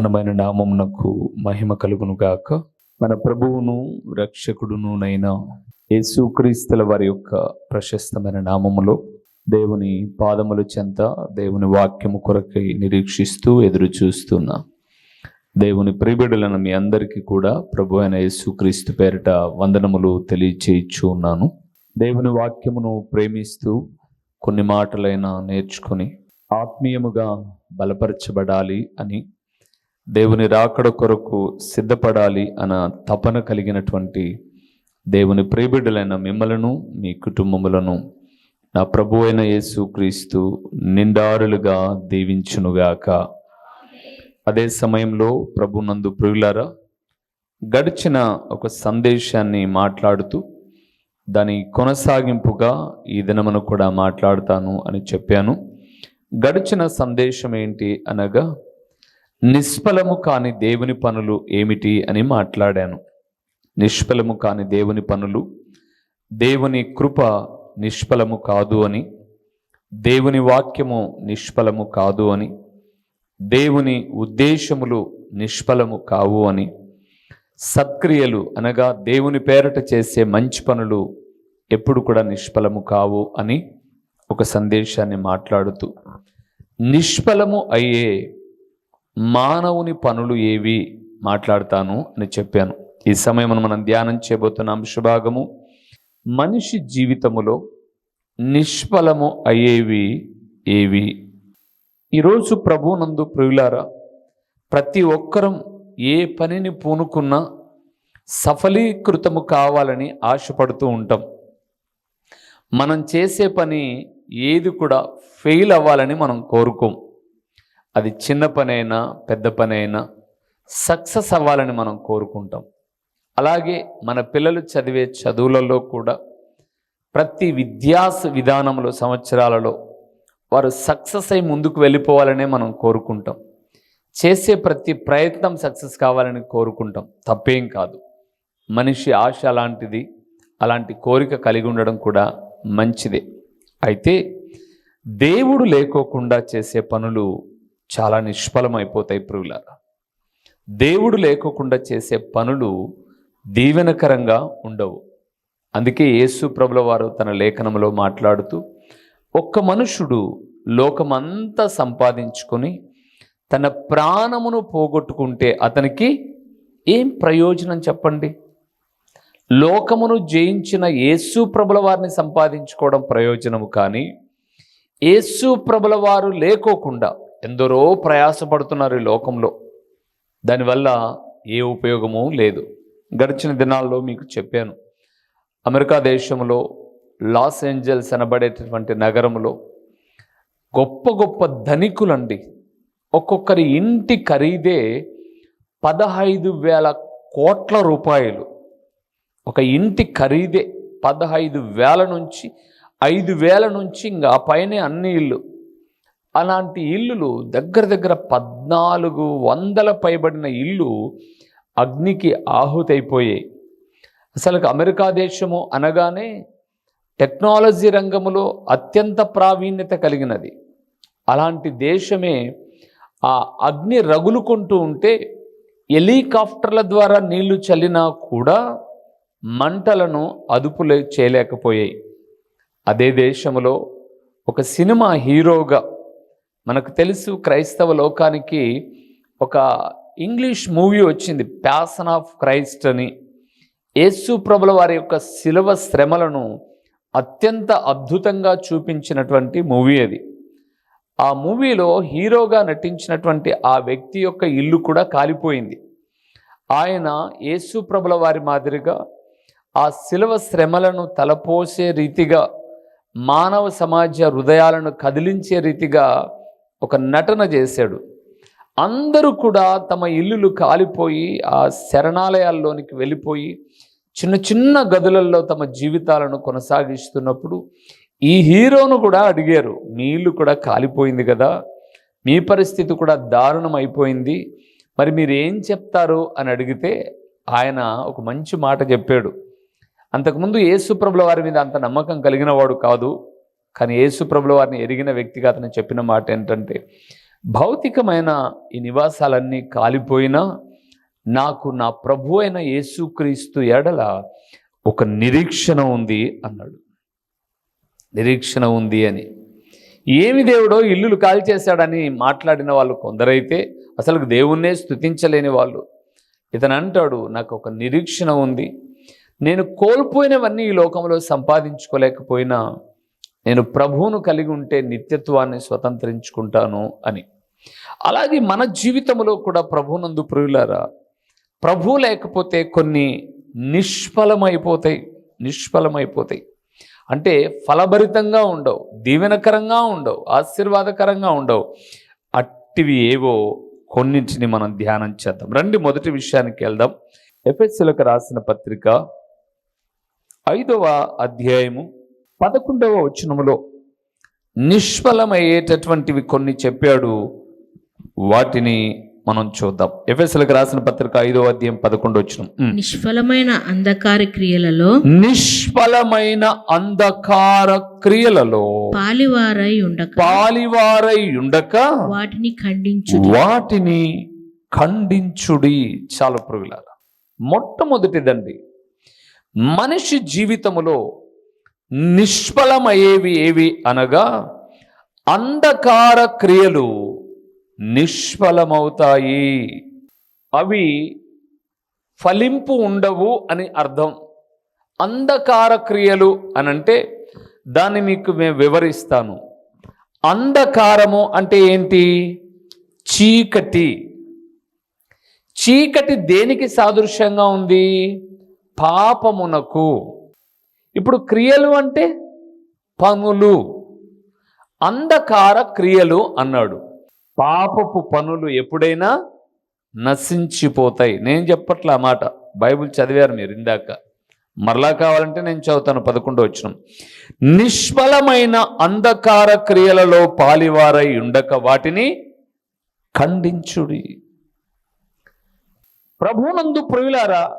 ఘనమైన నామమునకు మహిమ కలుగును గాక. మన ప్రభువును రక్షకుడునునైన యేసుక్రీస్తుల వారి యొక్క ప్రశస్తమైన నామములో దేవుని పాదముల చెంత దేవుని వాక్యము కొరకై నిరీక్షిస్తూ ఎదురు చూస్తున్నా దేవుని ప్రిబిడులను మీ అందరికీ కూడా ప్రభు అయిన యేసుక్రీస్తు పేరిట వందనములు తెలియచేయిచ్చు ఉన్నాను. దేవుని వాక్యమును ప్రేమిస్తూ కొన్ని మాటలైనా నేర్చుకొని ఆత్మీయముగా బలపరచబడాలి అని దేవుని రాకడ కొరకు సిద్ధపడాలి అన్న తపన కలిగినటువంటి దేవుని ప్రియబిడ్డలైన మిమ్మలను మీ కుటుంబములను నా ప్రభు అయిన యేసు క్రీస్తు నిండారులుగా దీవించునుగాక. అదే సమయంలో ప్రభునందు ప్రియులారా గడిచిన ఒక సందేశాన్ని మాట్లాడుతూ దాని కొనసాగింపుగా ఈ దినమును కూడా మాట్లాడుతాను అని చెప్పాను. గడిచిన సందేశం ఏంటి అనగా నిష్ఫలము కాని దేవుని పనులు ఏమిటి అని మాట్లాడాను. నిష్ఫలము కాని దేవుని పనులు దేవుని కృప నిష్ఫలము కాదు అని దేవుని వాక్యము నిష్ఫలము కాదు అని దేవుని ఉద్దేశములు నిష్ఫలము కావు అని సత్క్రియలు అనగా దేవుని పేరట చేసే మంచి పనులు ఎప్పుడు కూడా నిష్ఫలము కావు అని ఒక సందేశాన్ని మాట్లాడుతూ నిష్ఫలము అయ్యే మానవుని పనులు ఏవి మాట్లాడతాను అని చెప్పాను. ఈ సమయం మనం ధ్యానం చేయబోతున్న. అంశభాగము మనిషి జీవితములో నిష్ఫలము అయ్యేవి ఏవి? ఈరోజు ప్రభునందు ప్రియులారా ప్రతి ఒక్కరం ఏ పనిని పూనుకున్నా సఫలీకృతము కావాలని ఆశపడుతూ ఉంటాం. మనం చేసే పని ఏది కూడా ఫెయిల్ అవ్వాలని మనం కోరుకోం. అది చిన్న పనైనా పెద్ద పనైనా సక్సెస్ అవ్వాలని మనం కోరుకుంటాం. అలాగే మన పిల్లలు చదివే చదువులలో కూడా ప్రతి విద్యాస విధానంలో సంవత్సరాలలో వారు సక్సెస్ అయి ముందుకు వెళ్ళిపోవాలనే మనం కోరుకుంటాం. చేసే ప్రతి ప్రయత్నం సక్సెస్ కావాలని కోరుకుంటాం. తప్పేం కాదు. మనిషి ఆశ అలాంటిది అలాంటి కోరిక కలిగి ఉండడం కూడా మంచిదే. అయితే దేవుడు లేకోకుండా చేసే పనులు చాలా నిష్ఫలమైపోతాయి ప్రియులారా. దేవుడు లేకోకుండా చేసే పనులు దీవెనకరంగా ఉండవు. అందుకే యేసు ప్రభుల వారు తన లేఖనంలో మాట్లాడుతూ ఒక్క మనుషుడు లోకమంతా సంపాదించుకొని తన ప్రాణమును పోగొట్టుకుంటే అతనికి ఏం ప్రయోజనం చెప్పండి? లోకమును జయించిన యేసు ప్రభుల వారిని సంపాదించుకోవడం ప్రయోజనము కానీ యేసు ప్రభుల వారు లేకోకుండా ఎందరో ప్రయాసపడుతున్నారు ఈ లోకంలో. దానివల్ల ఏ ఉపయోగము లేదు. గడిచిన దినాల్లో మీకు చెప్పాను. అమెరికా దేశంలో లాస్ ఏంజల్స్ అనబడేటటువంటి నగరంలో గొప్ప గొప్ప ధనికులండి. ఒక్కొక్కరి ఇంటి ఖరీదే పదహైదు వేల కోట్ల రూపాయలు. ఒక ఇంటి ఖరీదే పదహైదు వేల నుంచి ఐదు వేల నుంచి ఇంకా పైనే అన్ని ఇల్లు అలాంటి ఇల్లులు దగ్గర దగ్గర పద్నాలుగు వందల పైబడిన ఇల్లు అగ్నికి ఆహుతైపోయాయి. అసలు అమెరికా దేశము అనగానే టెక్నాలజీ రంగంలో అత్యంత ప్రావీణ్యత కలిగినది. అలాంటి దేశమే ఆ అగ్ని రగులుకుంటూ ఉంటే హెలికాప్టర్ల ద్వారా నీళ్ళు చల్లినా కూడా మంటలను అదుపులే చేయలేకపోయాయి. అదే దేశంలో ఒక సినిమా హీరోగా మనకు తెలుసు క్రైస్తవ లోకానికి ఒక ఇంగ్లీష్ మూవీ వచ్చింది ప్యాసన్ ఆఫ్ క్రైస్ట్ అని. యేసు ప్రభుల వారి యొక్క శిలవ శ్రమలను అత్యంత అద్భుతంగా చూపించినటువంటి మూవీ అది. ఆ మూవీలో హీరోగా నటించినటువంటి ఆ వ్యక్తి యొక్క ఇల్లు కూడా కాలిపోయింది. ఆయన యేసు ప్రభుల వారి మాదిరిగా ఆ శిలవ శ్రమలను తలపోసే రీతిగా మానవ సమాజ హృదయాలను కదిలించే రీతిగా ఒక నటన చేశాడు. అందరూ కూడా తమ ఇల్లులు కాలిపోయి ఆ శరణాలయాల్లోనికి వెళ్ళిపోయి చిన్న చిన్న గదులలో తమ జీవితాలను కొనసాగిస్తున్నప్పుడు ఈ హీరోను కూడా అడిగారు మీ ఇల్లు కూడా కాలిపోయింది కదా మీ పరిస్థితి కూడా దారుణం అయిపోయింది మరి మీరు ఏం చెప్తారు? అని అడిగితే ఆయన ఒక మంచి మాట చెప్పాడు. అంతకుముందు యేసుప్రభుల వారి మీద అంత నమ్మకం కలిగిన వాడు కాదు. కానీ యేసుప్రభుల వారిని ఎరిగిన వ్యక్తిగా అతను చెప్పిన మాట ఏంటంటే భౌతికమైన ఈ నివాసాలన్నీ కాలిపోయినా నాకు నా ప్రభు అయిన యేసుక్రీస్తు ఎడల ఒక నిరీక్షణ ఉంది అన్నాడు. నిరీక్షణ ఉంది అని. ఏమి దేవుడో ఇల్లులు కాల్చేశాడని మాట్లాడిన వాళ్ళు కొందరైతే అసలు దేవుణ్ణే స్థుతించలేని వాళ్ళు. ఇతను అంటాడు నాకు ఒక నిరీక్షణ ఉంది. నేను కోల్పోయినవన్నీ ఈ లోకంలో సంపాదించుకోలేకపోయినా నేను ప్రభువును కలిగి ఉంటే నిత్యత్వాన్ని స్వతంత్రించుకుంటాను అని. అలాగే మన జీవితంలో కూడా ప్రభునందు ప్రియులారా ప్రభు లేకపోతే కొన్ని నిష్ఫలమైపోతాయి నిష్ఫలమైపోతాయి. అంటే ఫలభరితంగా ఉండవు దీవెనకరంగా ఉండవు ఆశీర్వాదకరంగా ఉండవు. అట్టివి ఏవో కొన్నింటిని మనం ధ్యానం చేద్దాం. రండి మొదటి విషయానికి వెళ్దాం. ఎఫ్ఎస్సీలకు రాసిన పత్రిక ఐదవ అధ్యాయము పదకొండవ వచనములో నిష్ఫలమయ్యేటటువంటివి కొన్ని చెప్పాడు. వాటిని మనం చూద్దాం. ఎఫ్ఎస్సీలకు రాసిన పత్రిక ఐదవ అధ్యాయం పదకొండు వచ్చిన నిష్ఫలమైన అంధకార క్రియలలో నిష్ఫలమైన అంధకార క్రియలలో పాలివారై ఉండక. పాలివారై ఉండక వాటిని ఖండించు వాటిని ఖండించుడి. చాలా పురుగులారా మొట్టమొదటిదండి మనిషి జీవితములో నిష్ఫలమయ్యేవి ఏవి అనగా అంధకార క్రియలు నిష్ఫలమవుతాయి. అవి ఫలింపు ఉండవు అని అర్థం. అంధకార క్రియలు అనంటే దాన్ని మీకు మేము వివరిస్తాను. అంధకారము అంటే ఏంటి? చీకటి. చీకటి దేనికి సాదృశ్యంగా ఉంది? పాపమునకు. ఇప్పుడు క్రియలు అంటే పనులు. అంధకార క్రియలు అన్నాడు. పాపపు పనులు ఎప్పుడైనా నశించిపోతాయి. నేను చెప్పట్లే ఆ మాట. బైబిల్ చదివారు మీరు ఇందాక. మరలా కావాలంటే నేను చదువుతాను పదకొండో వచ్చిన నిష్ఫలమైన అంధకార క్రియలలో పాలివారై ఉండక వాటిని ఖండించుడి. ప్రభునందు ప్రియులారా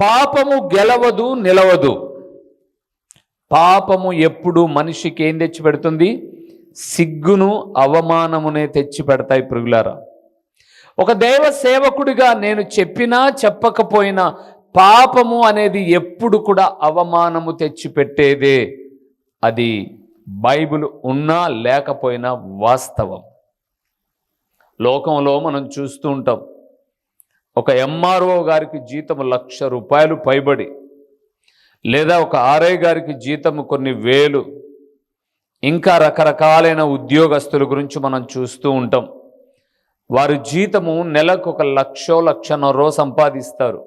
పాపము గెలవదు నిలవదు. పాపము ఎప్పుడు మనిషికి ఏం తెచ్చి పెడుతుంది? సిగ్గును అవమానమునే తెచ్చి పెడతాయి ఒక దైవ సేవకుడిగా నేను చెప్పినా చెప్పకపోయినా పాపము అనేది ఎప్పుడు కూడా అవమానము తెచ్చి పెట్టేదే. అది బైబిల్ ఉన్నా లేకపోయినా వాస్తవం. లోకంలో మనం చూస్తూ ఉంటాం. ఒక ఎంఆర్ఓ గారికి జీతం లక్ష రూపాయలు పైబడి లేదా ఒక ఆర్ఐ గారికి జీతం కొన్ని వేలు ఇంకా రకరకాలైన ఉద్యోగస్తుల గురించి మనం చూస్తూ ఉంటాం. వారి జీతము నెలకు ఒక లక్షో లక్షన్నరో సంపాదిస్తారు.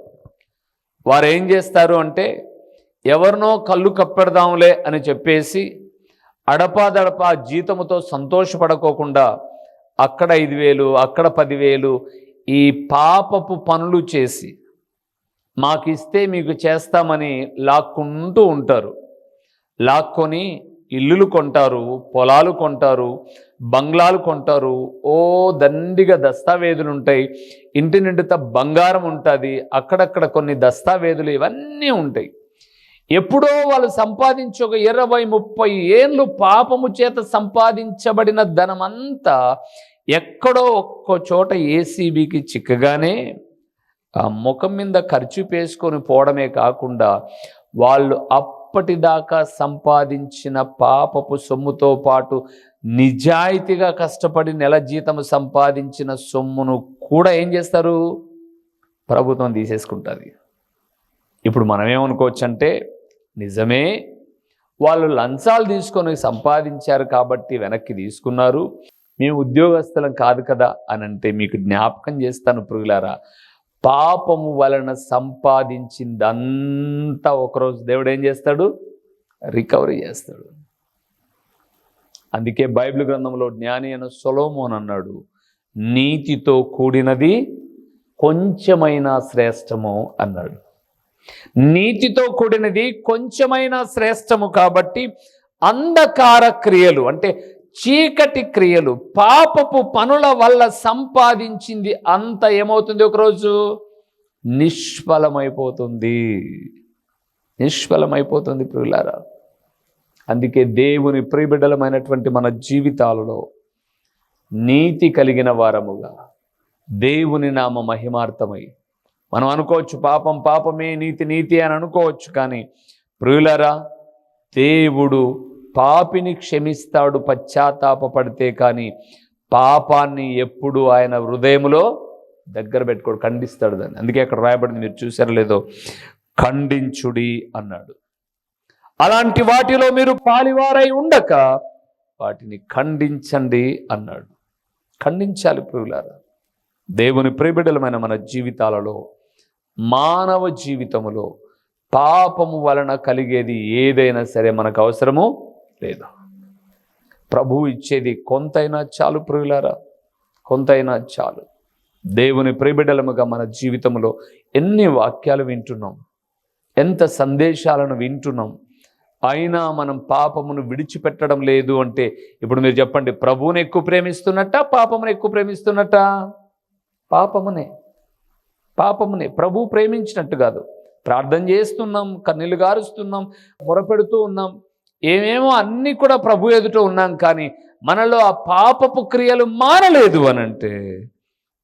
వారు ఏం చేస్తారు అంటే ఎవరినో కళ్ళు కప్పెడదాంలే అని చెప్పేసి అడపాదడపా జీతముతో సంతోషపడకోకుండా అక్కడ ఐదు వేలు అక్కడ పదివేలు ఈ పాపపు పనులు చేసి మాకు ఇస్తే మీకు చేస్తామని లాక్కుంటూ ఉంటారు. లాక్కొని ఇల్లులు కొంటారు పొలాలు కొంటారు బంగ్లాలు కొంటారు. ఓ దండిగా దస్తావేజులు ఉంటాయి. ఇంటి నిండుతా బంగారం ఉంటుంది. అక్కడక్కడ కొన్ని దస్తావేజులు ఇవన్నీ ఉంటాయి. ఎప్పుడో వాళ్ళు సంపాదించి ఒక ఇరవై ముప్పై ఏళ్ళు పాపము చేత సంపాదించబడిన ధనమంతా ఎక్కడో ఒక్కో చోట ఏసీబీకి చిక్కగానే ఆ ముఖం మీద ఖర్చు పేసుకొని పోవడమే కాకుండా వాళ్ళు అప్పటిదాకా సంపాదించిన పాపపు సొమ్ముతో పాటు నిజాయితీగా కష్టపడి నెల జీతం సంపాదించిన సొమ్మును కూడా ఏం చేస్తారు? ప్రభుత్వం తీసేసుకుంటుంది. ఇప్పుడు మనమేమనుకోవచ్చు అంటే నిజమే వాళ్ళు లంచాలు తీసుకొని సంపాదించారు కాబట్టి వెనక్కి తీసుకున్నారు. మేము ఉద్యోగస్తులం కాదు కదా అని అంటే మీకు జ్ఞాపకం చేస్తాను పురుగులారా పాపము వలన సంపాదించిందంతా ఒకరోజు దేవుడు ఏం చేస్తాడు? రికవరీ చేస్తాడు. అందుకే బైబిల్ గ్రంథంలో జ్ఞాని అయిన సొలోమోన్ అన్నాడు నీతితో కూడినది కొంచెమైనా శ్రేష్టము అన్నాడు. నీతితో కూడినది కొంచెమైనా శ్రేష్టము కాబట్టి అంధకార క్రియలు అంటే చీకటి క్రియలు పాపపు పనుల వల్ల సంపాదించింది అంత ఏమవుతుంది ఒకరోజు? నిష్ఫలమైపోతుంది. నిష్ఫలమైపోతుంది ప్రియులారా. అందుకే దేవుని ప్రియబిడ్డలమైనటువంటి మన జీవితాలలో నీతి కలిగిన వారముగా దేవుని నామ మహిమార్థమై మనం అనుకోవచ్చు పాపం పాపమే నీతి నీతి అని అనుకోవచ్చు కానీ ప్రియులరా దేవుడు పాపిని క్షమిస్తాడు పశ్చాత్తాపపడితే కానీ పాపాన్ని ఎప్పుడు ఆయన హృదయములో దగ్గర పెట్టుకోడు ఖండిస్తాడు దాన్ని. అందుకే అక్కడ రాయబడింది మీరు చూసారో లేదో? ఖండించుడి అన్నాడు. అలాంటి వాటిలో మీరు పాలివారై ఉండక వాటిని ఖండించండి అన్నాడు. ఖండించాలి ప్రియులారా. దేవుని ప్రియబిడలమైన మన జీవితాలలో మానవ జీవితములో పాపము వలన కలిగేది ఏదైనా సరే మనకు అవసరము లేదు. ప్రభువు ఇచ్చేది కొంతైనా చాలు ప్రియులారా కొంతైనా చాలు. దేవుని ప్రియబిడలముగా మన జీవితంలో ఎన్ని వాక్యాలు వింటున్నాం ఎంత సందేశాలను వింటున్నాం అయినా మనం పాపమును విడిచిపెట్టడం లేదు అంటే ఇప్పుడు మీరు చెప్పండి ప్రభువుని ఎక్కువ ప్రేమిస్తున్నట్ట పాపమును ఎక్కువ ప్రేమిస్తున్నట్ట? పాపమునే. పాపమునే. ప్రభు ప్రేమించినట్టు కాదు. ప్రార్థన చేస్తున్నాం కన్నీళ్ళు గారుస్తున్నాం మొరపెడుతూ ఉన్నాం ఏమేమో అన్నీ కూడా ప్రభు ఎదుట ఉన్నాం కానీ మనలో ఆ పాపపు క్రియలు మానలేదు అనంటే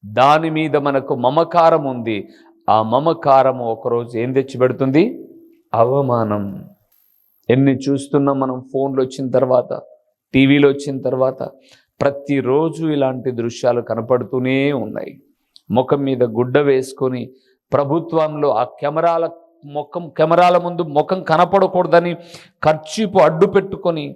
దాని మీద మనకు మమకారం ఉంది. ఆ మమకారము ఒకరోజు ఏం తెచ్చిపెడుతుంది అవమానం. ఎన్ని చూస్తున్నాం మనం ఫోన్లు వచ్చిన తర్వాత టీవీలో వచ్చిన తర్వాత ప్రతిరోజు ఇలాంటి దృశ్యాలు కనపడుతూనే ఉన్నాయి. ముఖం మీద గుడ్డ వేసుకొని ప్రభుత్వంలో ఆ కెమెరాల ముఖం కెమెరాల ముందు ముఖం కనపడకూడదని ఖర్చీపు అడ్డు పెట్టుకొని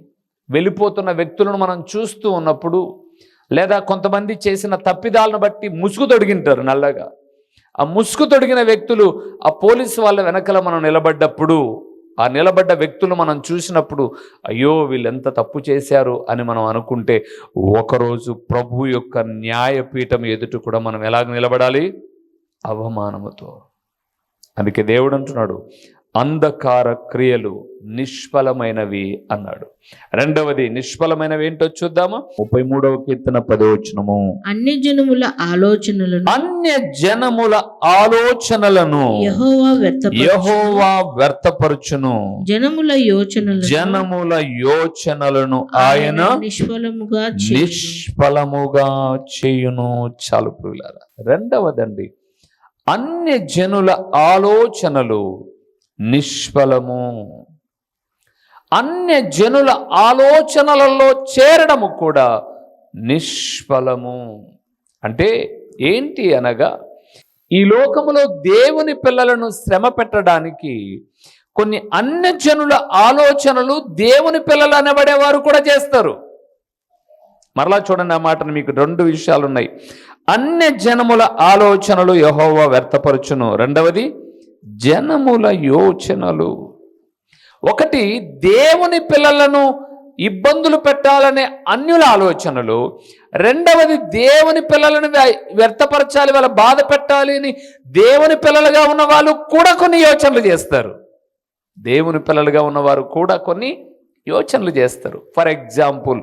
వెళ్ళిపోతున్న వ్యక్తులను మనం చూస్తూ ఉన్నప్పుడు లేదా కొంతమంది చేసిన తప్పిదాలను బట్టి ముసుగు తొడిగింటారు నల్లగా. ఆ ముసుగు తొడిగిన వ్యక్తులు ఆ పోలీసు వాళ్ళ వెనకల మనం నిలబడ్డప్పుడు ఆ నిలబడ్డ వ్యక్తులు మనం చూసినప్పుడు అయ్యో వీళ్ళు ఎంత తప్పు చేశారు అని మనం అనుకుంటే ఒకరోజు ప్రభు యొక్క న్యాయపీఠం ఎదుట కూడా మనం ఎలాగ నిలబడాలి? అవమానముతో. అందుకే దేవుడు అంటున్నాడు అంధకార క్రియలు నిష్ఫలమైనవి అన్నాడు. రెండవది నిష్ఫలమైనవి ఏంటో చూద్దామా? ముప్పై మూడవ కీర్తన పదవచనము అన్ని జనముల ఆలోచనలను అన్య జనముల ఆలోచనలను యెహోవా వ్యర్థపరచు యహోవా వ్యర్థపరచును. జనముల యోచనలను జనముల యోచనలను ఆయన నిష్ఫలముగా చేయును. నిష్ఫలముగా చేయును. చాలు రెండవదండి అన్య జనుల ఆలోచనలు నిష్ఫలము. అన్య జనుల ఆలోచనలలో చేరడము కూడా నిష్ఫలము. అంటే ఏంటి అనగా ఈ లోకములో దేవుని పిల్లలను శ్రమ పెట్టడానికి కొన్ని అన్య జనుల ఆలోచనలు దేవుని పిల్లలు అనబడేవారు కూడా చేస్తారు. మరలా చూడండి ఆ మాటను మీకు రెండు విషయాలు ఉన్నాయి అన్య జనముల ఆలోచనలు యహోవా వ్యర్థపరచును. రెండవది జనముల యోచనలు. ఒకటి దేవుని పిల్లలను ఇబ్బందులు పెట్టాలనే అన్యుల ఆలోచనలు. రెండవది దేవుని పిల్లలను వ్య- వ్యర్థపరచాలి వాళ్ళ బాధ పెట్టాలి అని దేవుని పిల్లలుగా ఉన్న వాళ్ళు కూడా కొన్ని యోచనలు చేస్తారు. దేవుని పిల్లలుగా ఉన్నవారు కూడా కొన్ని యోచనలు చేస్తారు. ఫర్ ఎగ్జాంపుల్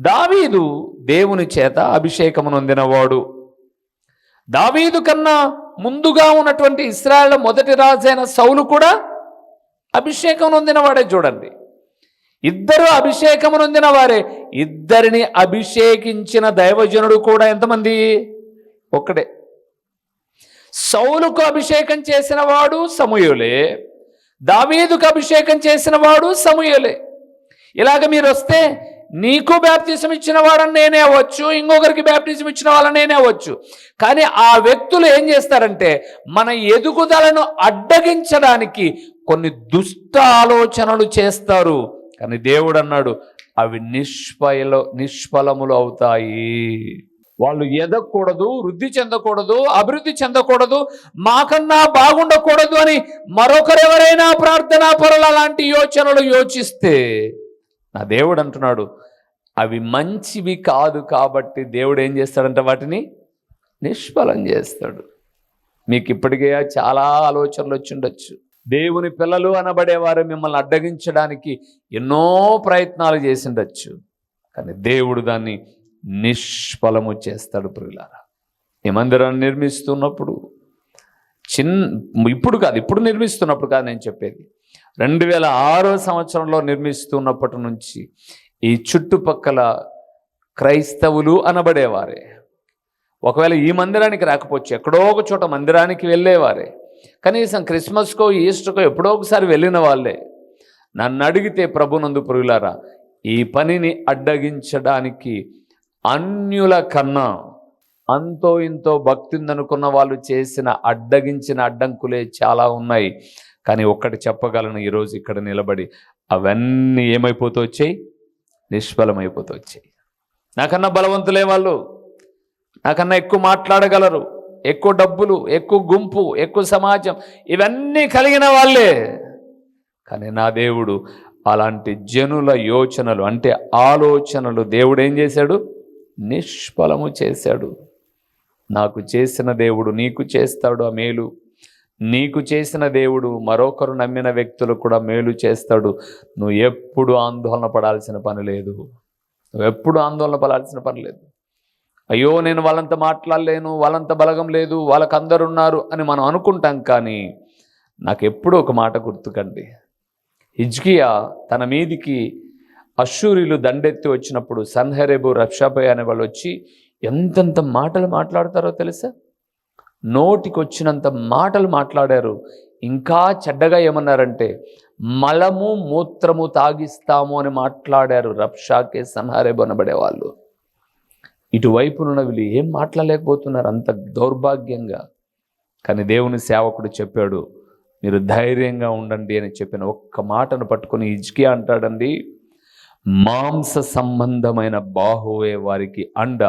దావీదు దేవుని చేత అభిషేకమునొందినవాడు దావీదు కన్నా ముందుగా ఉన్నటువంటి ఇస్రాయల్ మొదటి రాజైన సౌలు కూడా అభిషేకం నొందినవాడే చూడండి. ఇద్దరు అభిషేకము నొందిన వారే ఇద్దరిని అభిషేకించిన దైవజనుడు కూడా ఎంతమంది? ఒక్కడే. సౌలుకు అభిషేకం చేసిన వాడు సమూయులే. దావీదుకు అభిషేకం చేసిన వాడు సమూయులే. ఇలాగ మీరు వస్తే నీకు బ్యాప్తిజం ఇచ్చిన వాడని నేనే అవ్వచ్చు ఇంకొకరికి బ్యాప్టిజం ఇచ్చిన వాళ్ళని నేనే అవ్వచ్చు. కానీ ఆ వ్యక్తులు ఏం చేస్తారంటే మన ఎదుగుదలను అడ్డగించడానికి కొన్ని దుష్ట ఆలోచనలు చేస్తారు. కానీ దేవుడు అన్నాడు అవి నిష్ఫల నిష్ఫలములు అవుతాయి. వాళ్ళు ఎదగకూడదు వృద్ధి చెందకూడదు అభివృద్ధి చెందకూడదు మాకన్నా బాగుండకూడదు అని మరొకరెవరైనా ప్రార్థనా పరుల లాంటి యోచనలు యోచిస్తే నా దేవుడు అంటున్నాడు అవి మంచివి కాదు కాబట్టి దేవుడు ఏం చేస్తాడంటే వాటిని? నిష్ఫలం చేస్తాడు. మీకు ఇప్పటికే చాలా ఆలోచనలు వచ్చిండొచ్చు దేవుని పిల్లలు అనబడేవారు మిమ్మల్ని అడ్డగించడానికి ఎన్నో ప్రయత్నాలు చేసిండొచ్చు కానీ దేవుడు దాన్ని నిష్ఫలము చేస్తాడు ప్రియులారా. ఈ మందిరాన్ని నిర్మిస్తున్నప్పుడు చిన్న ఇప్పుడు కాదు ఇప్పుడు నిర్మిస్తున్నప్పుడు కాదు నేను చెప్పేది. రెండు వేల ఆరో సంవత్సరంలో నిర్మిస్తున్నప్పటి నుంచి ఈ చుట్టుపక్కల క్రైస్తవులు అనబడేవారే. ఒకవేళ ఈ మందిరానికి రాకపోవచ్చు ఎక్కడో ఒక చోట మందిరానికి వెళ్ళేవారే. కనీసం క్రిస్మస్కో ఈస్టర్కో ఎప్పుడో ఒకసారి వెళ్ళిన వాళ్ళే. నన్ను అడిగితే ప్రభునందు పురుగులారా ఈ పనిని అడ్డగించడానికి అన్యుల కన్నా అంతో ఇంతో భక్తి ఉందనుకున్న వాళ్ళు చేసిన అడ్డగించిన అడ్డంకులే చాలా ఉన్నాయి. కానీ ఒక్కటి చెప్పగలను ఈరోజు ఇక్కడ నిలబడి అవన్నీ ఏమైపోతూ వచ్చాయి? నిష్ఫలమైపోతూ వచ్చాయి. నాకన్నా బలవంతులే వాళ్ళు. నాకన్నా ఎక్కువ మాట్లాడగలరు. ఎక్కువ డబ్బులు ఎక్కువ గుంపు ఎక్కువ సమాజం ఇవన్నీ కలిగిన వాళ్ళే. కానీ నా దేవుడు అలాంటి జనుల యోచనలు అంటే ఆలోచనలు దేవుడు ఏం చేశాడు? నిష్ఫలము చేశాడు. నాకు చేసిన దేవుడు నీకు చేస్తాడు ఆ మేలు నీకు చేసిన దేవుడు మరొకరు నమ్మిన వ్యక్తులు కూడా మేలు చేస్తాడు. నువ్వు ఎప్పుడు ఆందోళన పడాల్సిన పని లేదు. నువ్వు ఎప్పుడు ఆందోళన పడాల్సిన పని లేదు. అయ్యో నేను వాళ్ళంత మాట్లాడలేను వాళ్ళంత బలగం లేదు వాళ్ళకి అందరు ఉన్నారు అని మనం అనుకుంటాం కానీ నాకు ఎప్పుడూ ఒక మాట గుర్తుకండి. హిజ్కియా తన మీదికి అశ్షూరిలు దండెత్తి వచ్చినప్పుడు సన్హరేబు రక్షాపై అనే వాళ్ళు వచ్చి ఎంతెంత మాటలు మాట్లాడతారో తెలుసా? నోటికొచ్చినంత మాటలు మాట్లాడారు. ఇంకా చెడ్డగా ఏమన్నారంటే మలము మూత్రము తాగిస్తాము అని మాట్లాడారు రప్షాకే సంహారే బనబడే వాళ్ళు ఇటువైపునున్న వీళ్ళు ఏం మాట్లాడలేకపోతున్నారు అంత దౌర్భాగ్యంగా. కానీ దేవుని సేవకుడు చెప్పాడు మీరు ధైర్యంగా ఉండండి అని చెప్పిన ఒక్క మాటను పట్టుకొని ఇజ్కియా అంటాడండి మాంస సంబంధమైన బాహువే వారికి అండ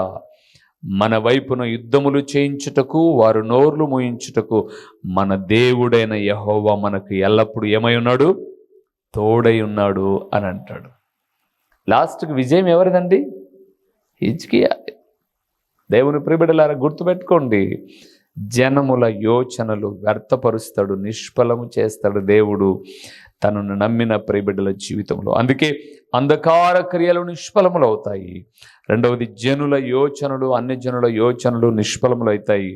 మన వైపున యుద్ధములు చేయించుటకు వారు నోర్లు మోయించుటకు మన దేవుడైన యహోవా మనకు ఎల్లప్పుడూ ఏమై ఉన్నాడు? తోడై ఉన్నాడు అని అంటాడు. లాస్ట్కి విజయం ఎవరిదండి? హిజ్కియా. దేవుని ప్రిబిడలారా గుర్తుపెట్టుకోండి. జనముల యోచనలు వ్యర్థపరుస్తాడు నిష్ఫలము చేస్తాడు దేవుడు. తనను నమ్మిన ప్రిబిడ్డల జీవితంలో. అందుకే అంధకార క్రియలు నిష్ఫలములు అవుతాయి రెండవది జనుల యోచనలు అన్ని జనుల యోచనలు నిష్ఫలములు అవుతాయి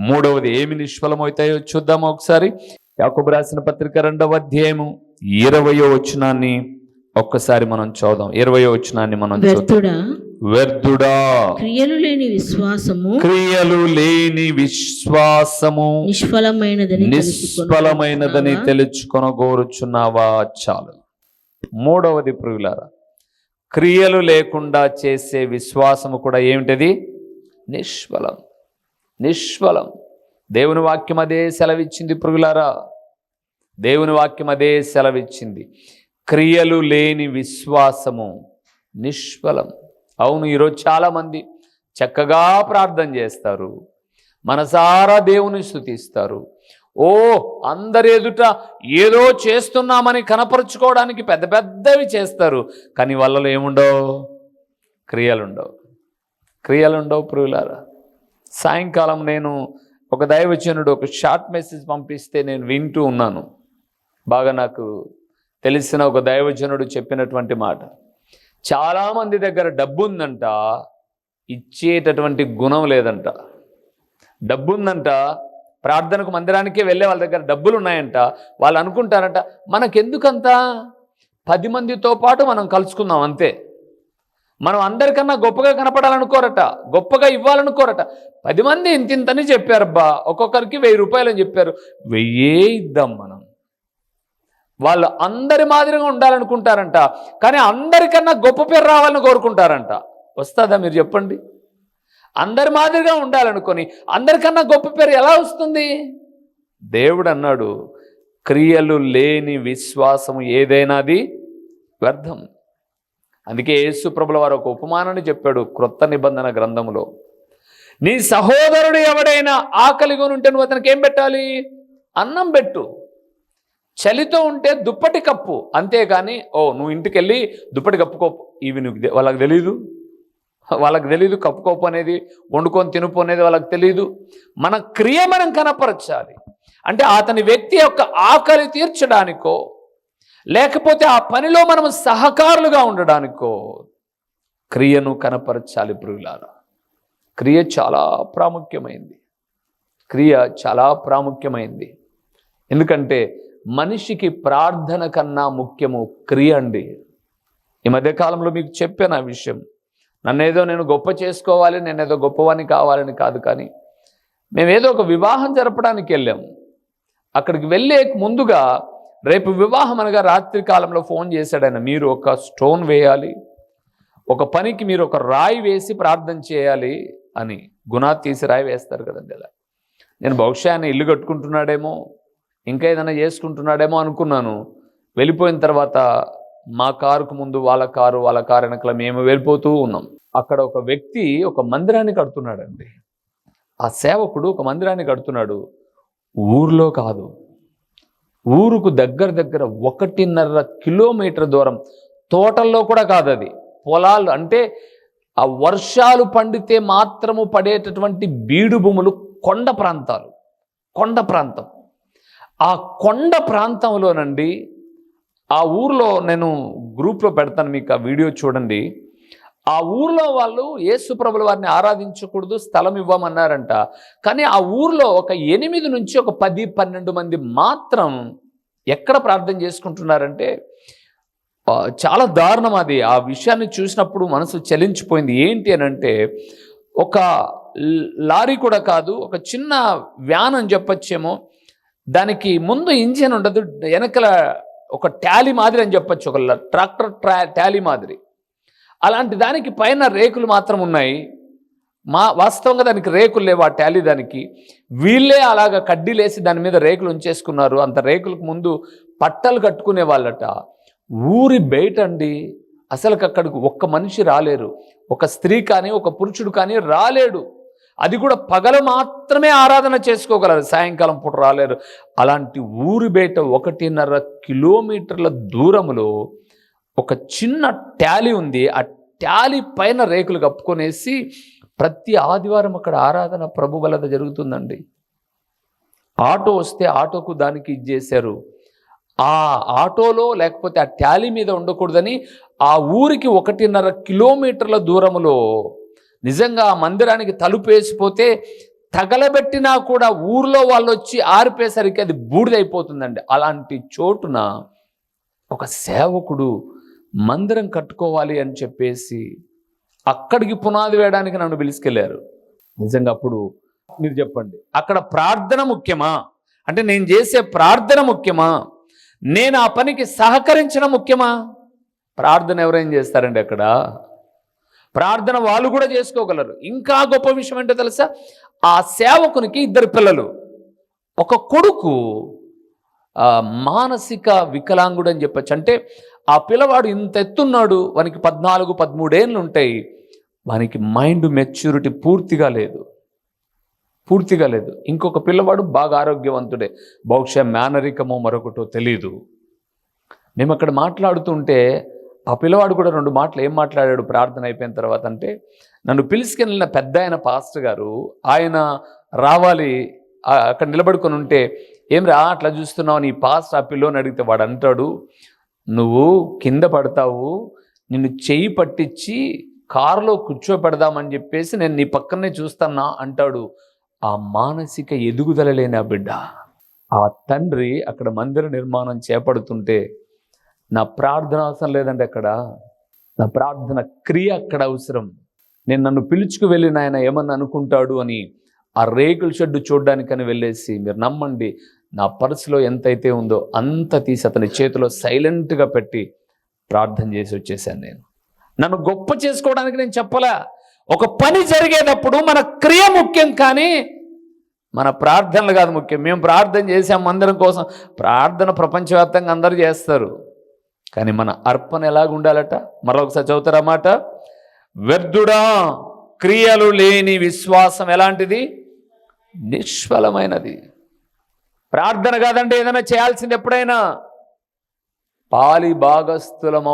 మూడవది ఏమి నిష్ఫలమవుతాయో చూద్దాము ఒకసారి. యాకోబు రాసిన పత్రిక రెండవ అధ్యాయము ఇరవయో వచనాన్ని ఒక్కసారి మనం చూద్దాం ఇరవయో వచనాన్ని మనం చూద్దాం వ్యర్థుడా? క్రియలు లేని విశ్వాసము క్రియలు లేని విశ్వాసము. నిష్ఫలమైనదని నిష్ఫలమైనదని తెలుసుకొనగోరుచున్నావా చాలు. మూడవది ప్రియులారా క్రియలు లేకుండా చేసే విశ్వాసము కూడా ఏమిటది? నిష్ఫలం. నిష్ఫలం. దేవుని వాక్యం అదే సెలవిచ్చింది ప్రియులారా. దేవుని వాక్యం అదే సెలవిచ్చింది. క్రియలు లేని విశ్వాసము. నిష్ఫలం. అవును ఈరోజు చాలామంది చక్కగా ప్రార్థన చేస్తారు. మనసారా దేవుని స్థుతిస్తారు ఓ అందరి ఎదుట ఏదో చేస్తున్నామని కనపరుచుకోవడానికి పెద్ద పెద్దవి చేస్తారు. కానీ వాళ్ళలో ఏముండవు? క్రియలుండవు. క్రియలుండవు క్రియలు ఉండవు ప్రియులారా. సాయంకాలం నేను ఒక దైవచనుడు ఒక షార్ట్ మెసేజ్ పంపిస్తే నేను వింటూ ఉన్నాను. బాగా నాకు తెలిసిన ఒక దైవజనుడు చెప్పినటువంటి మాట. చాలామంది దగ్గర డబ్బు ఉందంట ఇచ్చేటటువంటి గుణం లేదంట. డబ్బు ఉందంట ప్రార్థనకు మందిరానికే వెళ్ళే వాళ్ళ దగ్గర డబ్బులు ఉన్నాయంట వాళ్ళు అనుకుంటారంట మనకెందుకంత? పది మందితో పాటు మనం కలుసుకుందాం అంతే. మనం అందరికన్నా గొప్పగా కనపడాలనుకోరట గొప్పగా ఇవ్వాలనుకోరట. పది మంది ఇంతింతని చెప్పారబ్బా ఒక్కొక్కరికి వెయ్యి రూపాయలు అని చెప్పారు. వెయ్యే ఇద్దాం మనం. వాళ్ళు అందరి మాదిరిగా ఉండాలనుకుంటారంట. కానీ అందరికన్నా గొప్ప పేరు రావాలని కోరుకుంటారంట. వస్తుందా మీరు చెప్పండి? అందరి మాదిరిగా ఉండాలనుకొని అందరికన్నా గొప్ప పేరు ఎలా వస్తుంది? దేవుడు అన్నాడు క్రియలు లేని విశ్వాసం ఏదైనాది వ్యర్థం. అందుకే యేసు ప్రభుల వారు ఒక ఉపమానాన్ని చెప్పాడు క్రొత్త నిబంధన గ్రంథంలో నీ సహోదరుడు ఎవడైనా ఆకలిగా ఉంటే నువ్వు అతనికి ఏం పెట్టాలి? అన్నం పెట్టు. చలితో ఉంటే దుప్పటి కప్పు. అంతేగాని ఓ నువ్వు ఇంటికి వెళ్ళి దుప్పటి కప్పుకో ఇవి నువ్వు వాళ్ళకి తెలీదు. వాళ్ళకి తెలీదు కప్పుకోపు అనేది వండుకొని తినుపు అనేది వాళ్ళకి తెలీదు. మన క్రియ మనం కనపరచాలి. అంటే అతని వ్యక్తి యొక్క ఆకలి తీర్చడానికో లేకపోతే ఆ పనిలో మనం సహకారులుగా ఉండడానికో క్రియను కనపరచాలి ప్రియులారా. క్రియ చాలా ప్రాముఖ్యమైంది. క్రియ చాలా ప్రాముఖ్యమైంది. ఎందుకంటే మనిషికి ప్రార్థన కన్నా ముఖ్యము క్రియ అండి. ఈ మధ్యకాలంలో మీకు చెప్పాను ఆ విషయం. నన్ను ఏదో నేను గొప్ప చేసుకోవాలి నేను ఏదో గొప్పవాని కావాలని కాదు కానీ మేము ఏదో ఒక వివాహం జరపడానికి వెళ్ళాము అక్కడికి వెళ్ళే ముందుగా రేపు వివాహం అనగా రాత్రి కాలంలో ఫోన్ చేశాడు మీరు ఒక స్టోన్ వేయాలి ఒక పనికి మీరు ఒక రాయి వేసి ప్రార్థన చేయాలి అని. గుణా తీసి రాయి వేస్తారు కదండి అలా. నేను బహుశా ఆయన ఇల్లు కట్టుకుంటున్నాడేమో ఇంకా ఏదైనా చేసుకుంటున్నాడేమో అనుకున్నాను. వెళ్ళిపోయిన తర్వాత మా కారుకు ముందు వాళ్ళ కారు వాళ్ళ కారు వెనకల మేము వెళ్ళిపోతూ ఉన్నాం. అక్కడ ఒక వ్యక్తి ఒక మందిరాన్ని కడుతున్నాడండి. ఆ సేవకుడు ఒక మందిరాన్ని కడుతున్నాడు. ఊర్లో కాదు. ఊరుకు దగ్గర దగ్గర ఒకటిన్నర కిలోమీటర్ దూరం. తోటల్లో కూడా కాదు అది. పొలాలు అంటే ఆ వర్షాలు పండితే మాత్రము పడేటటువంటి బీడు భూములు కొండ ప్రాంతాలు. కొండ ప్రాంతం. ఆ కొండ ప్రాంతంలోనండి ఆ ఊర్లో నేను గ్రూప్లో పెడతాను మీకు ఆ వీడియో చూడండి. ఆ ఊర్లో వాళ్ళు యేసుప్రభుల వారిని ఆరాధించకూడదు స్థలం ఇవ్వమన్నారంట. కానీ ఆ ఊర్లో ఒక ఎనిమిది నుంచి ఒక పది పన్నెండు మంది మాత్రం ఎక్కడ ప్రార్థన చేసుకుంటున్నారంటే చాలా దారుణం అది. ఆ విషయాన్ని చూసినప్పుడు మనసు చలించిపోయింది. ఏంటి అని అంటే ఒక లారీ కూడా కాదు ఒక చిన్న వ్యాన్ అని చెప్పొచ్చేమో దానికి ముందు ఇంజిన్ ఉండదు వెనకల ఒక ట్యాలీ మాదిరి అని చెప్పొచ్చు ఒక ట్రాక్టర్ ట్రా ట్యాలీ మాదిరి. అలాంటి దానికి పైన రేకులు మాత్రం ఉన్నాయి. మా వాస్తవంగా దానికి రేకులు లేవు ఆ ట్యాలీ దానికి. వీళ్ళే అలాగ కడ్డీలేసి దాని మీద రేకులు ఉంచేసుకున్నారు. అంత రేకులకు ముందు పట్టలు కట్టుకునే వాళ్ళట. ఊరి బయట అండి అసలుకి అక్కడికి ఒక్క మనిషి రాలేరు. ఒక స్త్రీ కానీ ఒక పురుషుడు కానీ రాలేడు. అది కూడా పగలు మాత్రమే ఆరాధన చేసుకోగలరు. సాయంకాలం పూట రాలేరు. అలాంటి ఊరు బయట ఒకటిన్నర కిలోమీటర్ల దూరములో ఒక చిన్న ట్యాలీ ఉంది. ఆ ట్యాలీ పైన రేకులు కప్పుకొనేసి ప్రతి ఆదివారం అక్కడ ఆరాధన ప్రభు వలన జరుగుతుందండి. ఆటో వస్తే ఆటోకు దానికి ఇచ్చేశారు ఆ ఆటోలో లేకపోతే ఆ ట్యాలీ మీద ఉండకూడదని ఆ ఊరికి ఒకటిన్నర కిలోమీటర్ల దూరంలో నిజంగా ఆ మందిరానికి తలుపు వేసిపోతే తగలబెట్టినా కూడా ఊర్లో వాళ్ళు వచ్చి ఆరిపోయేసరికి అది బూడిదైపోతుందండి. అలాంటి చోటున ఒక సేవకుడు మందిరం కట్టుకోవాలి అని చెప్పేసి అక్కడికి పునాది వేయడానికి నన్ను పిలుచుకెళ్ళారు నిజంగా అప్పుడు మీరు చెప్పండి. అక్కడ ప్రార్థన ముఖ్యమా? అంటే నేను చేసే ప్రార్థన ముఖ్యమా? నేను ఆ పనికి సహకరించడం ముఖ్యమా? ప్రార్థన ఎవరేం చేస్తారండి అక్కడ? ప్రార్థన వాళ్ళు కూడా చేసుకోగలరు. ఇంకా గొప్ప విషయం ఏంటో తెలుసా? ఆ సేవకునికి ఇద్దరు పిల్లలు. ఒక కొడుకు మానసిక వికలాంగుడు అని చెప్పచ్చు. అంటే ఆ పిల్లవాడు ఇంత ఎత్తున్నాడు వానికి పద్నాలుగు పదమూడేళ్ళు ఉంటాయి. వానికి మైండ్ మెచ్యూరిటీ పూర్తిగా లేదు. పూర్తిగా లేదు. ఇంకొక పిల్లవాడు బాగా ఆరోగ్యవంతుడే. బహుశా మేనరికమో మరొకటో తెలీదు. మేము అక్కడ మాట్లాడుతుంటే ఆ పిల్లవాడు కూడా రెండు మాటలు ఏం మాట్లాడాడు? ప్రార్థన అయిపోయిన తర్వాత అంటే నన్ను పిలుచుకెళ్ళిన పెద్ద ఆయన పాస్టర్ గారు ఆయన రావాలి అక్కడ నిలబడుకొని ఉంటే ఏం రా అట్లా చూస్తున్నావు? నీ పాస్ట్ ఆ పిల్లోని అడిగితే వాడు అంటాడు నువ్వు కింద పడతావు నిన్ను చెయ్యి పట్టించి కారులో కూర్చోపెడదామని చెప్పేసి నేను నీ పక్కనే చూస్తానా అంటాడు. ఆ మానసిక ఎదుగుదల లేని ఆ బిడ్డ. ఆ తండ్రి అక్కడ మందిర నిర్మాణం చేపడుతుంటే నా ప్రార్థన అవసరం లేదండి అక్కడ. నా ప్రార్థన క్రియ అక్కడ అవసరం. నేను నన్ను పిలుచుకు వెళ్ళిన ఆయన ఏమన్నా అనుకుంటాడు అని ఆ రేకుల షెడ్డు చూడడానికని వెళ్ళేసి మీరు నమ్మండి నా పర్సులో ఎంతైతే ఉందో అంత తీసి అతని చేతిలో సైలెంట్గా పెట్టి ప్రార్థన చేసి వచ్చేసాను నేను. నన్ను గొప్ప చేసుకోవడానికి నేను చెప్పలా. ఒక పని జరిగేటప్పుడు మన క్రియ ముఖ్యం కానీ మన ప్రార్థనలు కాదు ముఖ్యం. మేము ప్రార్థన చేసాం అందరం కోసం ప్రార్థన ప్రపంచవ్యాప్తంగా అందరూ చేస్తారు. కానీ మన అర్పణ ఎలాగుండాలట? మరొకసారి చదువుతారా మాట? వ్యర్థుడా క్రియలు లేని విశ్వాసం ఎలాంటిది? నిష్ఫలమైనది. ప్రార్థన కాదంటే ఏదైనా చేయాల్సింది ఎప్పుడైనా? పాలి భాగస్థులం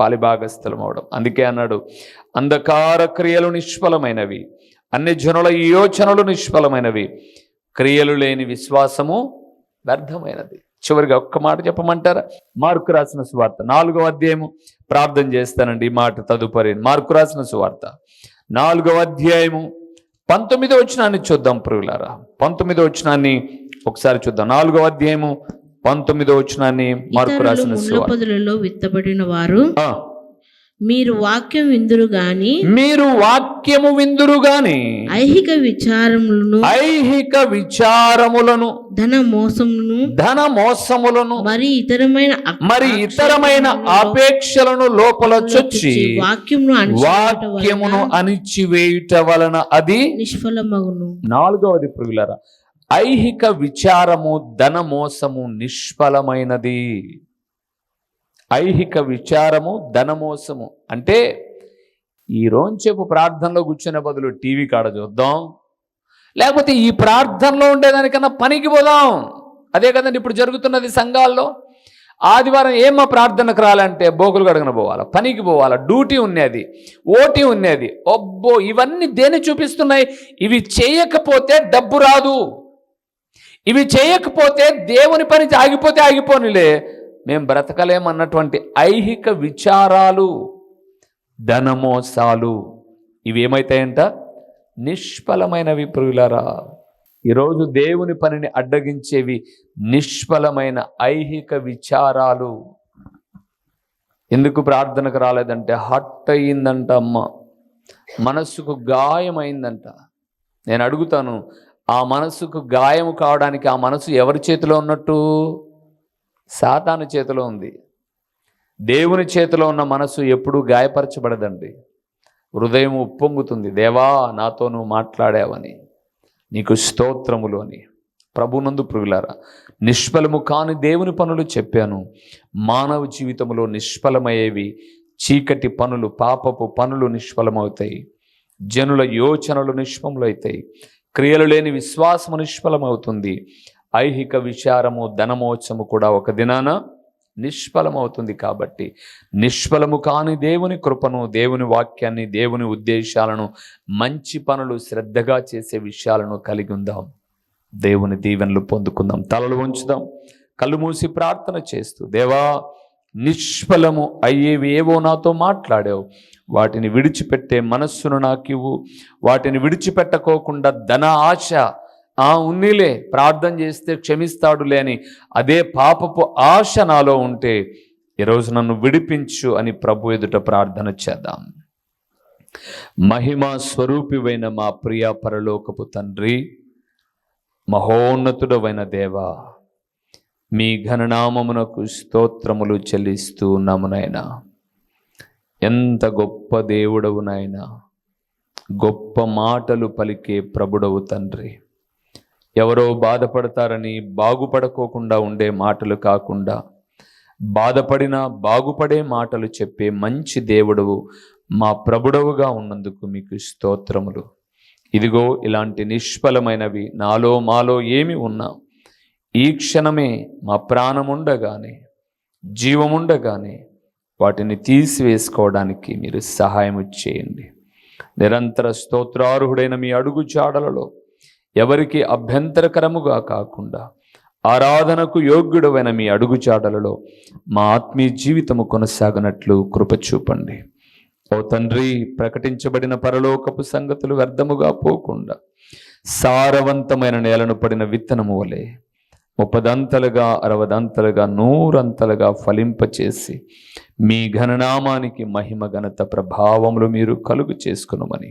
పాలి భాగస్థులం అందుకే అన్నాడు అంధకార క్రియలు నిష్ఫలమైనవి అన్ని జనుల యోచనలు నిష్ఫలమైనవి క్రియలు లేని విశ్వాసము వ్యర్థమైనది. చివరిగా ఒక్క మాట చెప్పమంటారా? మార్కు రాసిన సువార్త నాలుగవ అధ్యాయము. ప్రార్థన చేస్తానండి ఈ మాట తదుపరి. మార్కు రాసిన సువార్త నాలుగవ అధ్యాయము. పంతొమ్మిదో వచనాన్ని చూద్దాం ప్రియులారా. పంతొమ్మిదో వచనాన్ని ఒకసారి చూద్దాం. నాలుగవ అధ్యాయము పంతొమ్మిదో వచనాన్ని మార్కు రాసిన సువార్త. విత్తబడిన వారు మీరు వాక్యం విందురు గాని మీరు వాక్యము విందురు గాని ఐహిక విచారములను ఐహిక విచారములను ధన మోసములను ధన మోసములను మరి ఇతరమైన మరి ఇతరమైన ఆపేక్షలను లోపల చొచ్చి వాక్యమును వాక్యమును అణిచివేయుట వలన అది నిష్ఫలమగును. నాలుగవది ప్రియులరా ఐహిక విచారము ధన మోసము నిష్ఫలమైనది. ఐహిక విచారము ధనమోసము. అంటే ఈ రోంచేపు ప్రార్థనలో కూర్చునే బదులు టీవీ కాడ చూద్దాం. లేకపోతే ఈ ప్రార్థనలో ఉండేదానికన్నా పనికి పోదాం. అదే కదండి ఇప్పుడు జరుగుతున్నది సంఘాల్లో. ఆదివారం ఏమో ప్రార్థనకు రాలంటే బోకులు కడగన పోవాలా? పనికి పోవాలా? డ్యూటీ ఉన్నది ఓటీ ఉన్నది ఒబ్బో ఇవన్నీ దేని చూపిస్తున్నాయి? ఇవి చేయకపోతే డబ్బు రాదు. ఇవి చేయకపోతే దేవుని పని ఆగిపోతే ఆగిపోనిలే. మేము బ్రతకలేమన్నటువంటి ఐహిక విచారాలు ధనమోసాలు ఇవి నిష్ఫలమైన నిష్ఫలమైనవి పురుగులారా ఈరోజు దేవుని పనిని అడ్డగించేవి నిష్ఫలమైన ఐహిక విచారాలు. ఎందుకు ప్రార్థనకు రాలేదంటే హట్ అయ్యిందంట అమ్మ. మనస్సుకు గాయమైందంట నేను అడుగుతాను ఆ మనస్సుకు గాయం కావడానికి ఆ మనసు ఎవరి చేతిలో ఉన్నట్టు? సాతాను చేతిలో ఉంది. దేవుని చేతిలో ఉన్న మనసు ఎప్పుడూ గాయపరచబడదండి. హృదయం ఉప్పొంగుతుంది. దేవా నాతో నువ్వు మాట్లాడావని నీకు స్తోత్రములు అని. ప్రభునందు ప్రియులారా నిష్ఫలము కాని దేవుని పనులు చెప్పాను. మానవ జీవితంలో నిష్ఫలమయ్యేవి చీకటి పనులు పాపపు పనులు నిష్ఫలమవుతాయి. జనుల యోచనలు నిష్ఫలమవుతాయి. క్రియలు లేని విశ్వాసము నిష్ఫలమవుతుంది. ఐహిక విచారము ధనమోత్సము కూడా ఒక దినాన నిష్ఫలమవుతుంది కాబట్టి నిష్ఫలము కాని దేవుని కృపను దేవుని వాక్యాన్ని దేవుని ఉద్దేశాలను మంచి పనులు శ్రద్ధగా చేసే విషయాలను కలిగి ఉందాం. దేవుని దీవెనలు పొందుకుందాం తలలు ఉంచుదాం కళ్ళు మూసి ప్రార్థన చేస్తూ దేవా నిష్ఫలము అయ్యేవి ఏవో నాతో మాట్లాడావు. వాటిని విడిచిపెట్టే మనస్సును నాకివ్వు. వాటిని విడిచిపెట్టకోకుండా ధన ఆశ ఆ ఉన్నిలే ప్రార్థన చేస్తే క్షమిస్తాడులే అని అదే పాపపు ఆశ నాలో ఉంటే ఈరోజు నన్ను విడిపించు అని ప్రభు ఎదుట ప్రార్థన చేద్దాం. మహిమా స్వరూపివైన మా ప్రియ పరలోకపు తండ్రి మహోన్నతుడవైన దేవా మీ ఘననామమునకు స్తోత్రములు చెల్లిస్తూ ఉన్నామునైనా ఎంత గొప్ప దేవుడవు నాయనా. గొప్ప మాటలు పలికే ప్రభుడవు తండ్రి. ఎవరో బాధపడతారని బాగుపడకోకుండా ఉండే మాటలు కాకుండా బాధపడినా బాగుపడే మాటలు చెప్పే మంచి దేవుడవు మా ప్రభుడవుగా ఉన్నందుకు మీకు స్తోత్రములు. ఇదిగో ఇలాంటి నిష్ఫలమైనవి నాలో మాలో ఏమి ఉన్నా ఈ క్షణమే మా ప్రాణముండగానే జీవముండగానే వాటిని తీసివేసుకోవడానికి మీరు సహాయం చేయండి. నిరంతర స్తోత్రార్హుడైన మీ అడుగు జాడలలో ఎవరికి అభ్యంతరకరముగా కాకుండా ఆరాధనకు యోగ్యుడమైన మీ అడుగుచాటలలో మా ఆత్మీయ జీవితము కొనసాగనట్లు కృప చూపండి. ఓ తండ్రి ప్రకటించబడిన పరలోకపు సంగతులు వ్యర్థముగా పోకుండా సారవంతమైన నేలను పడిన విత్తనము వలె ముప్పదంతలుగా అరవదంతలుగా నూరంతలుగా ఫలింపచేసి మీ ఘననామానికి మహిమ ఘనత ప్రభావములు మీరు కలుగు చేసుకునమని